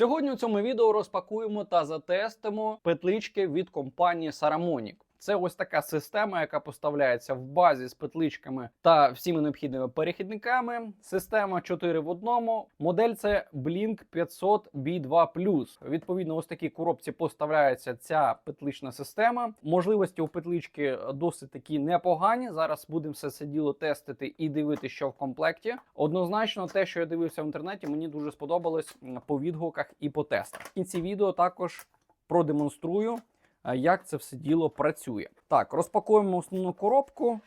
Сьогодні у цьому відео розпакуємо та затестимо петлички від компанії Saramonic. Це ось така система, яка поставляється в базі з петличками та всіми необхідними перехідниками. Система 4 в одному. Модель це Blink 500 B2 Відповідно, ось такій коробці поставляється ця петлична система. Можливості у петлички досить такі непогані. Зараз будемо все це діло тестити і дивитися, що в комплекті. Однозначно, те, що я дивився в інтернеті, мені дуже сподобалось по відгуках і по тестах. В кінці відео також продемонструю як це все діло працює. Так, розпакуємо основну коробку.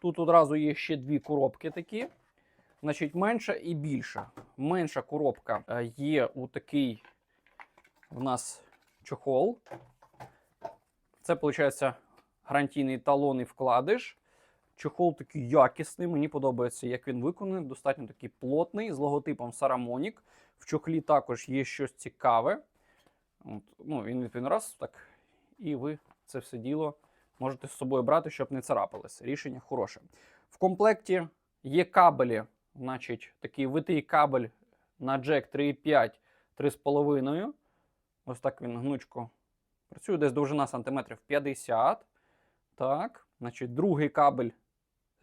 Тут одразу є ще дві коробки такі. Значить, менша і більша. Менша коробка е, є у такий у нас чохол. Це, виходить, гарантійний талон і вкладиш. Чохол такий якісний. Мені подобається, як він виконаний. Достатньо такий плотний, з логотипом Saramonic. В чохлі також є щось цікаве. От, ну, він відповідно раз так і ви це все діло можете з собою брати, щоб не царапалося. Рішення хороше. В комплекті є кабелі, значить, такий витий кабель на джек 3,5, 3,5. Ось так він гнучко працює, десь довжина сантиметрів 50. Так, значить, другий кабель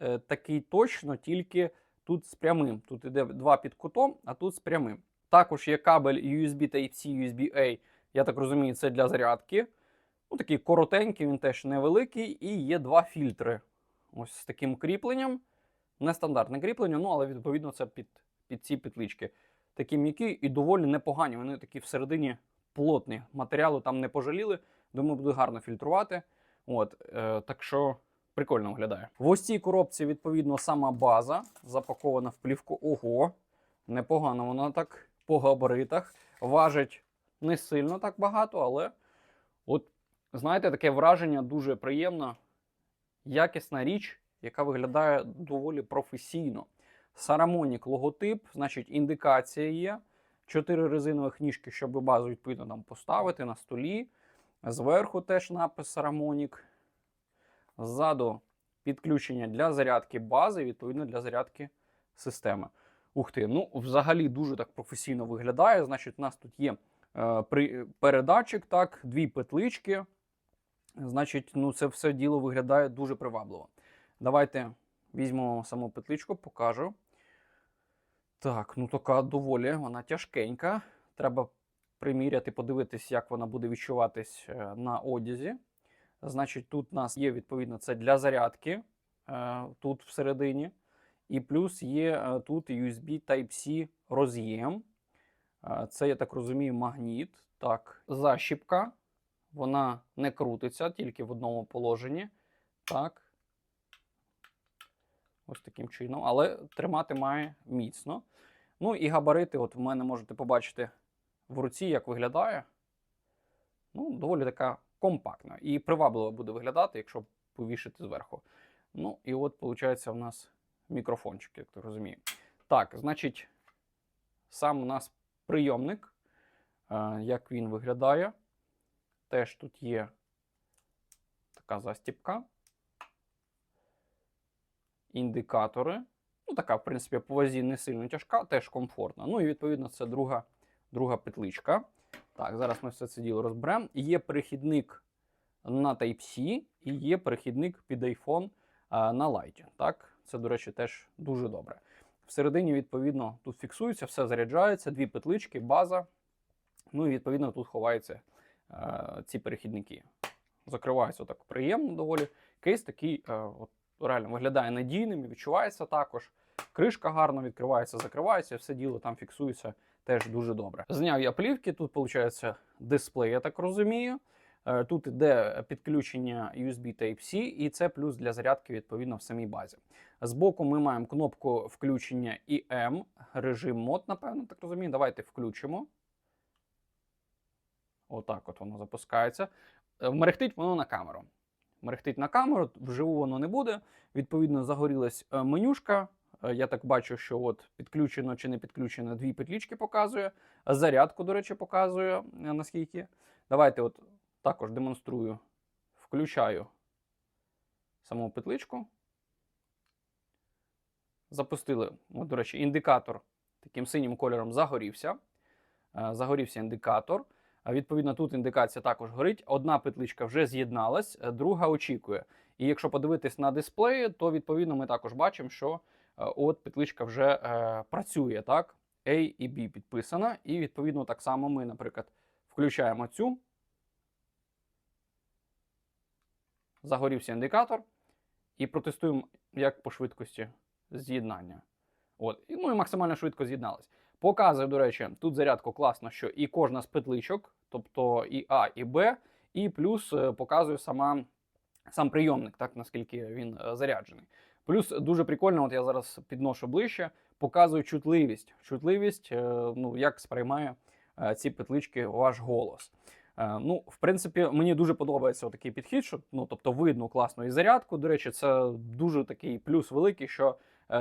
е, такий точно, тільки тут з прямим. Тут іде два під кутом, а тут з прямим. Також є кабель USB Type-C, USB-A. Я так розумію, це для зарядки. Ну, такий коротенький, він теж невеликий, і є два фільтри. Ось з таким кріпленням. Нестандартне кріплення, ну, але відповідно це під, під ці петлички. Такі м'які і доволі непогані. Вони такі всередині плотні. Матеріалу там не пожаліли. Думаю, буде гарно фільтрувати. От, е, так що прикольно виглядає. В ось цій коробці, відповідно, сама база запакована в плівку. Ого, непогано вона так по габаритах. Важить не сильно так багато, але от знаєте, таке враження дуже приємно. Якісна річ, яка виглядає доволі професійно. Сарамонік логотип, значить, індикація є. Чотири резинових ніжки, щоб базу відповідно там поставити на столі. Зверху теж напис Сарамонік. Ззаду підключення для зарядки бази, відповідно для зарядки системи. Ух ти, ну взагалі дуже так професійно виглядає. Значить, у нас тут є е, передатчик, так, дві петлички. Значить, ну це все діло виглядає дуже привабливо. Давайте візьмемо саму петличку, покажу. Так, ну така доволі вона тяжкенька. Треба приміряти, подивитись, як вона буде відчуватись е, на одязі. Значить, тут у нас є, відповідно, це для зарядки е, тут всередині. І плюс є е, тут USB Type-C роз'єм. Це, я так розумію, магніт. Так, защіпка. Вона не крутиться тільки в одному положенні. Так. Ось таким чином. Але тримати має міцно. Ну і габарити, от в мене можете побачити в руці, як виглядає. Ну, доволі така компактна. І привабливо буде виглядати, якщо повішити зверху. Ну, і от, виходить, у нас мікрофончик, як ти розумію. Так, значить, сам у нас прийомник, е, як він виглядає. Теж тут є така застіпка. Індикатори. Ну, така, в принципі, по вазі не сильно тяжка, теж комфортна. Ну і відповідно це друга, друга петличка. Так, зараз ми все це діло розберемо. Є перехідник на Type-C і є перехідник під iPhone а, на Light. Так, це, до речі, теж дуже добре. Всередині, відповідно, тут фіксується, все заряджається, дві петлички, база. Ну і відповідно тут ховаються е, ці перехідники. Закриваються так приємно доволі. Кейс такий е, от, реально виглядає надійним і відчувається також. Кришка гарно відкривається, закривається, все діло там фіксується теж дуже добре. Зняв я плівки, тут виходить дисплей, я так розумію. Е, Тут іде підключення USB Type-C, і це плюс для зарядки відповідно в самій базі. Збоку ми маємо кнопку включення IM, режим мод, напевно, так розумію. Давайте включимо. Отак от воно запускається. Е, Мерехтить воно на камеру. Мерехтить на камеру, вживу воно не буде. Відповідно, загорілась е, менюшка. Е, Я так бачу, що от підключено чи не підключено дві петлічки показує. Зарядку, до речі, показує наскільки. Давайте от також демонструю. Включаю саму петличку. Запустили, от, до речі, індикатор таким синім кольором загорівся. Загорівся індикатор. Відповідно, тут індикація також горить. Одна петличка вже з'єдналась, е, друга очікує. І якщо подивитись на дисплеї, то відповідно ми також бачимо, що е, от петличка вже е, працює. Так, A і B підписана. І відповідно так само ми, наприклад, включаємо цю. Загорівся індикатор. І протестуємо, як по швидкості з'єднання. От. Ну і максимально швидко з'єдналась. Показує, до речі, тут зарядку класно, що і кожна з петличок, тобто і А, і Б, і плюс е, показує сама, сам прийомник, так наскільки він е, заряджений. Плюс дуже прикольно, от я зараз підношу ближче, показує чутливість. Чутливість, е, ну, як сприймає ці петлички ваш голос. Ну, в принципі, мені дуже подобається такий підхід, що ну, тобто видно класно і зарядку. До речі, це дуже такий плюс великий, що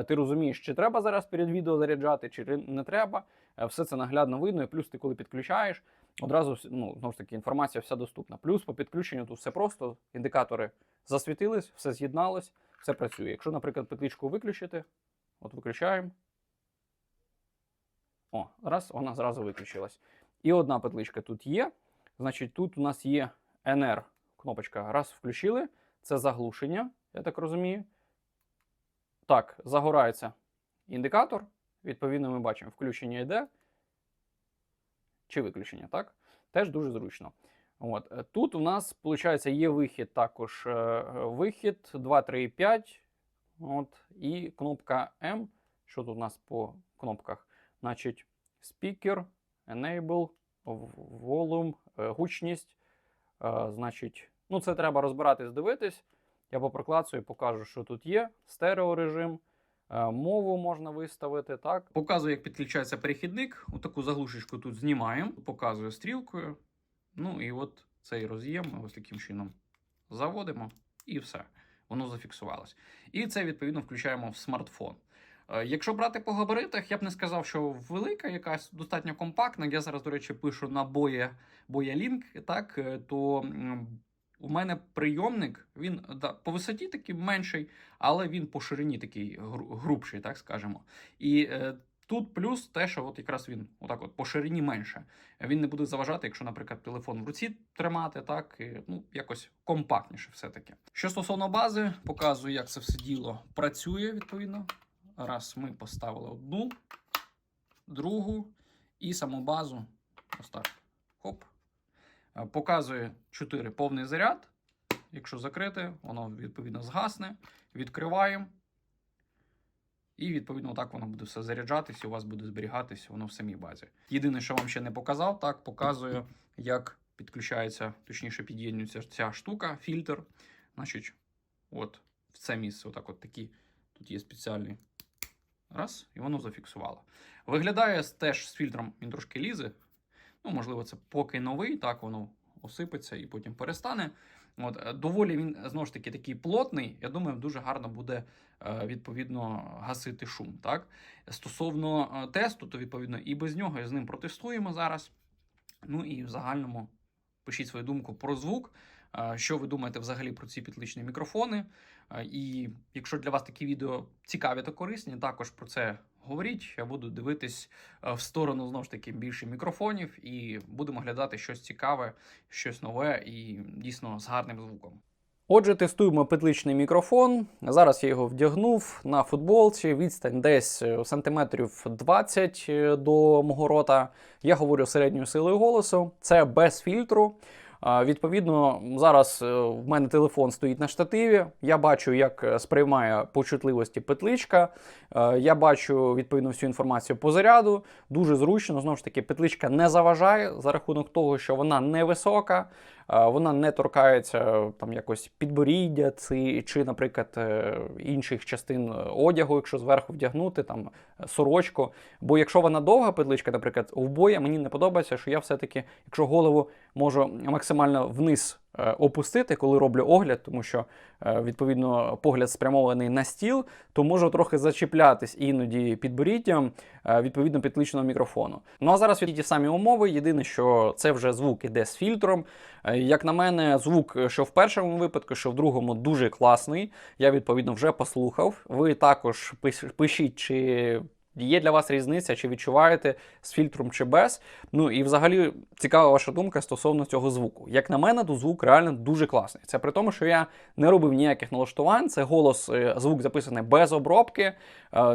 ти розумієш, чи треба зараз перед відео заряджати, чи не треба. Все це наглядно видно, і плюс ти, коли підключаєш, одразу ну, знову ж таки інформація вся доступна. Плюс по підключенню тут все просто, індикатори засвітились, все з'єдналось, все працює. Якщо, наприклад, петличку виключити, от виключаємо. О, раз, вона зразу виключилась. І одна петличка тут є. Значить, тут у нас є NR кнопочка. Раз включили, це заглушення, я так розумію. Так, загорається індикатор. Відповідно, ми бачимо, включення йде. Чи виключення, так? Теж дуже зручно. От. е, Тут у нас, виходить, є вихід також. е, Вихід 2, 3, 5. От, і кнопка M. Що тут у нас по кнопках? Значить, Speaker, Enable, Volume, е, гучність. Значить, ну це треба розбиратись, дивитись. Я попроклацую, покажу, що тут є. Стереорежим. Е, Мову можна виставити, так. Показую, як підключається перехідник. Отаку заглушечку тут знімаємо, показую стрілкою. Ну і от цей роз'єм ми ось таким чином заводимо, і все. Воно зафіксувалось. І це, відповідно, включаємо в смартфон. Е, Якщо брати по габаритах, я б не сказав, що велика, якась достатньо компактна. Я зараз, до речі, пишу на боє, боя-лінк, так, е, то у мене прийомник, він да, по висоті такий менший, але він по ширині такий грубший, так скажемо. І е, тут плюс те, що от якраз він отак от по ширині менше. Він не буде заважати, якщо, наприклад, телефон в руці тримати, так, і, ну, якось компактніше все-таки. Що стосовно бази, показую, як це все діло працює, відповідно. Раз ми поставили одну, другу і саму базу. Ось так. Хоп. Е, Показує 4 повний заряд. Якщо закрити, воно відповідно згасне. Відкриваємо. І відповідно так воно буде все заряджатися, у вас буде зберігатися воно в самій базі. Єдине, що вам ще не показав, так показую, як підключається, точніше, під'єднується ця штука, фільтр. Значить, от в це місце, отак от такі. Тут є спеціальний раз, і воно зафіксувало. Виглядає теж з фільтром, він трошки лізе. Ну, можливо, це поки новий, так воно осипеться і потім перестане. От, е, доволі він знову ж таки такий плотний. Я думаю, дуже гарно буде е, відповідно гасити шум. Так? Стосовно е, тесту, то відповідно і без нього, і з ним протестуємо зараз. Ну і в загальному пишіть свою думку про звук. Що ви думаєте взагалі про ці підличні мікрофони? І якщо для вас такі відео цікаві та корисні, також про це говоріть. Я буду дивитись е, в сторону знову ж таки більше мікрофонів і будемо глядати щось цікаве, щось нове і дійсно з гарним звуком. Отже, тестуємо петличний мікрофон. Зараз я його вдягнув на футболці. Відстань десь е, сантиметрів 20 е, до мого рота. Я говорю середньою силою голосу. Це без фільтру. Відповідно, зараз е, в мене телефон стоїть на штативі. Я бачу, як е, сприймає по чутливості петличка. Е, Я бачу відповідно всю інформацію по заряду. Дуже зручно. Знову ж таки, петличка не заважає за рахунок того, що вона невисока, вона не торкається е, там якось підборіддя чи, наприклад, е, інших частин е, одягу, якщо зверху вдягнути там е, сорочку. Бо якщо вона довга петличка, наприклад, у вбоя мені не подобається, що я все-таки, якщо голову можу максимально вниз е, опустити, коли роблю огляд, тому що е, відповідно погляд спрямований на стіл, то можу трохи зачіплятись іноді підборіддям е, відповідно підключеного мікрофону. Ну а зараз ті самі умови. Єдине, що це вже звук іде з фільтром. Е, Як на мене, звук, е, що в першому випадку, що в другому, дуже класний. Я відповідно вже послухав. Ви також пиш- пишіть, чи Є для вас різниця, чи відчуваєте з фільтром чи без. Ну і взагалі цікава ваша думка стосовно цього звуку. Як на мене, то звук реально дуже класний. Це при тому, що я не робив ніяких налаштувань. Це голос, е, звук записаний без обробки,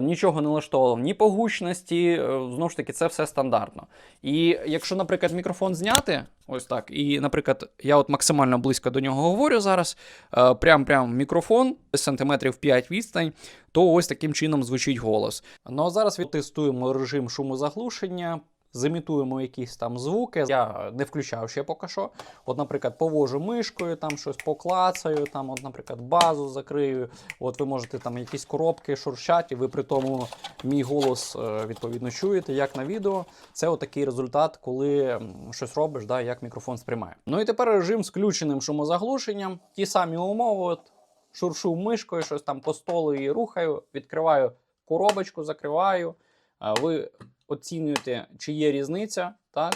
нічого не налаштовував ні по гучності. е, Знову ж таки, це все стандартно. І якщо, наприклад, мікрофон зняти, ось так, і, наприклад, я от максимально близько до нього говорю зараз, е, прям прям мікрофон, сантиметрів 5 відстань, то ось таким чином звучить голос. Ну а зараз відтестуємо режим шумозаглушення. Зимітуємо якісь там звуки. Я не включав ще поки що. От, наприклад, повожу мишкою, там щось поклацаю, там, от, наприклад, базу закрию. От ви можете там якісь коробки шуршать, і ви при тому мій голос е, відповідно чуєте, як на відео. Це отакий результат, коли щось робиш, да, як мікрофон сприймає. Ну і тепер режим з включеним шумозаглушенням. Ті самі умови. От, шуршу мишкою, щось там по столу і рухаю, відкриваю коробочку, закриваю. Ви оцінюєте, чи є різниця, так?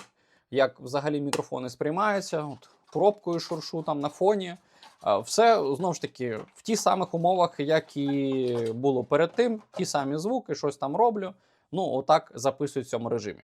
як взагалі мікрофони сприймаються. От, пробкою шуршу там на фоні. Все знову ж таки в ті самих умовах, як і було перед тим, ті самі звуки, щось там роблю. Ну, отак записую в цьому режимі.